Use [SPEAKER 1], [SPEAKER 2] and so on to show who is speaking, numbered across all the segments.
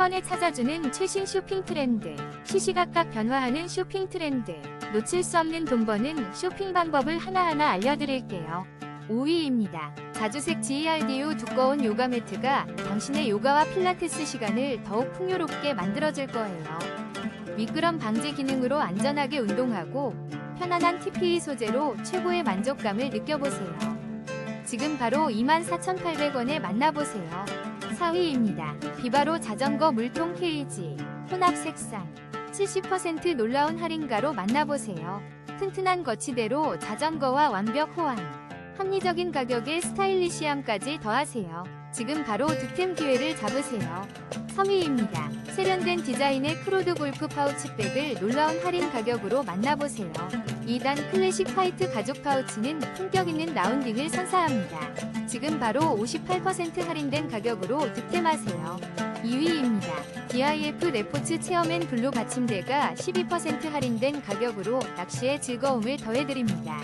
[SPEAKER 1] 번에 찾아주는 최신 쇼핑 트렌드, 시시각각 변화하는 쇼핑 트렌드, 놓칠 수 없는 돈 버는 쇼핑 방법을 하나하나 알려드릴게요. 5위입니다. 자주색 GERDU 두꺼운 요가 매트가 당신의 요가와 필라테스 시간을 더욱 풍요롭게 만들어줄 거예요. 미끄럼 방지 기능으로 안전하게 운동하고 편안한 TPE 소재로 최고의 만족감을 느껴보세요. 지금 바로 24,800원에 만나보세요. 4위입니다. 비바로 자전거 물통 케이지 혼합 색상 70% 놀라운 할인가로 만나보세요. 튼튼한 거치대로 자전거와 완벽 호환 합리적인 가격에 스타일리시함까지 더하세요. 지금 바로 득템 기회를 잡으세요. 3위입니다. 세련된 디자인의 크로드 골프 파우치백을 놀라운 할인 가격으로 만나보세요. 2단 클래식 화이트 가죽 파우치는 품격 있는 라운딩을 선사합니다. 지금 바로 58% 할인된 가격으로 득템하세요. 2위입니다. DIF 레포츠 체어맨 블루 받침대가 12% 할인된 가격으로 낚시의 즐거움을 더해드립니다.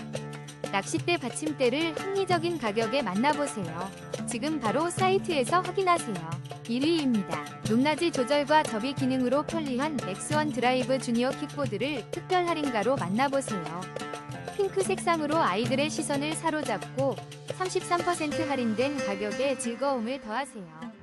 [SPEAKER 1] 낚싯대 받침대를 합리적인 가격에 만나보세요. 지금 바로 사이트에서 확인하세요. 1위입니다. 높낮이 조절과 접이 기능으로 편리한 넥스원 드라이브 주니어 킥보드를 특별 할인가로 만나보세요. 핑크 색상으로 아이들의 시선을 사로잡고 33% 할인된 가격에 즐거움을 더하세요.